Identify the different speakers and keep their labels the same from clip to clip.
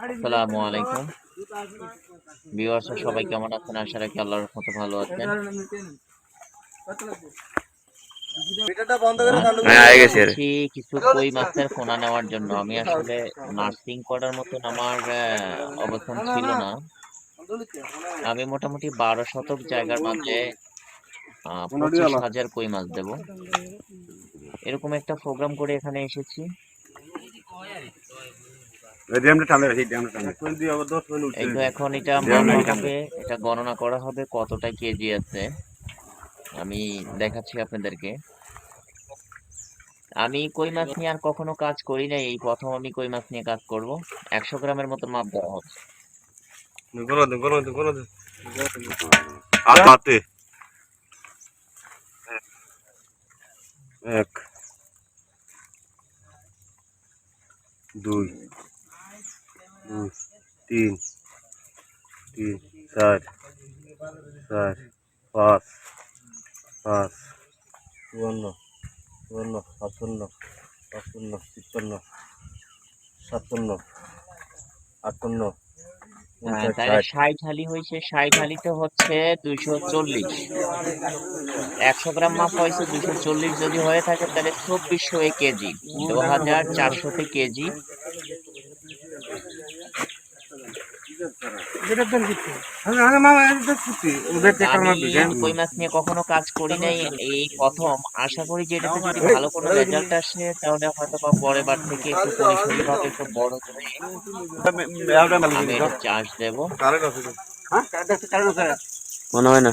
Speaker 1: আসসালামু আলাইকুম। ভিউয়ার্স সবাই কেমন আছেন? আশা রাখি আল্লাহর রহমতে ভালো আছেন।
Speaker 2: হ্যাঁ,
Speaker 1: কিছু কই মাছের নেওয়ার জন্য। আমি আসলে নার্সিং করার মতন আমার অবস্থান ছিল না আমি মোটামুটি বারো শতক জায়গার পঁচিশ হাজার কই মাছ দেব। এরকম একটা প্রোগ্রাম করে এখানে এসেছি। এখন এটা হবে এটা গণনা করা হবে কতটা কেজি আছে। আমি দেখাচ্ছি আপনাদেরকে। আমি কই মাছ নিয়ে আর কখনো কাজ করি নাই এই প্রথম আমি কই মাছ নিয়ে কাজ করব। একশো গ্রামের মতো মাপ দেওয়া হচ্ছে।
Speaker 2: এক দুই তিন তিন চার চার পাঁচ পাঁচ চুয়ান্ন চুয়ান্ন সাতান্ন পাঁচপান্ন তিপ্পান্ন সাতান্ন আটান্ন
Speaker 1: ষাট। হালি হয়েছে ষাট হালিতে হচ্ছে দুইশো চল্লিশ। একশো গ্রাম মাপ হয়েছে দুইশো চল্লিশ যদি হয়ে থাকে তাহলে চব্বিশশো কেজি দু হাজার চারশোতে কেজি। কই মাছ নিয়ে কখনো কাজ করি নাই। এই প্রথম। আশা করি যে এটাতে যদি ভালো কোনো রেজাল্ট আসে তাহলে হয়তো বা পরের বার থেকে একটু পরিসরি ভাবে একটু বড় করে আমি এটা চাষ
Speaker 2: মনে হয় না।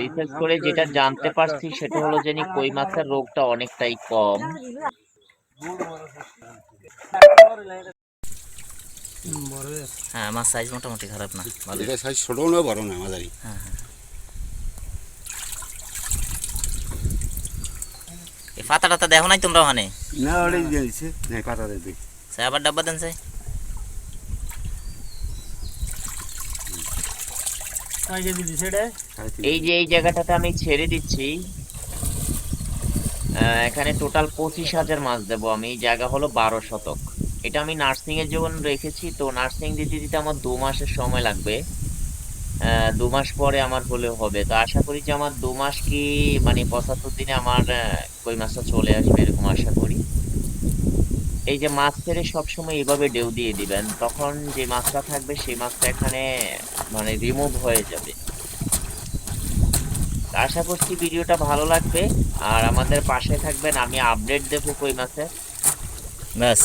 Speaker 1: রিসার্চ করে যেটা জানতে পারছি সেটা হলো যে কই মাছের রোগটা অনেকটাই কম। হ্যাঁ আমার সাইজ মোটামুটি খারাপ না ভালো।
Speaker 3: এটা সাইজ ছোট না বড় না মাঝারি।
Speaker 1: এই পাতা টাতা দেখো নাই তোমরা ওখানে?
Speaker 3: না ওটাই দিয়েছে। পাতা দিয়ে দিই
Speaker 1: সে আবার ডাব্বা দেন চাই এই যে এই জায়গাটাতে আমি ছেড়ে দিচ্ছি। আহ, এখানে টোটাল পঁচিশ হাজার মাছ দেবো আমি। এই জায়গা হলো বারো শতক। এটা আমি নার্সিং এর জন্য রেখেছি তো নার্সিং দিতে দিতে আমার দু মাসের সময় লাগবে। আহ, দু মাস পরে আমার হলে হবে। তো আশা করি যে আমার দু মাস কি মানে পঁচাত্তর দিনে আমার আহ, কই মাছটা চলে আসবে এরকম আশা করি। এই যে মাছ ছেড়ে সবসময় এভাবে ডেউ দিয়ে দিবেন, তখন যে মাছটা থাকবে সেই মাছটা এখানে মানে রিমুভ হয়ে যাবে। আশা করছি ভিডিওটা ভালো লাগবে, আর আমাদের পাশে থাকবেন, আমি আপডেট দেবো কই মাছের। ব্যাস।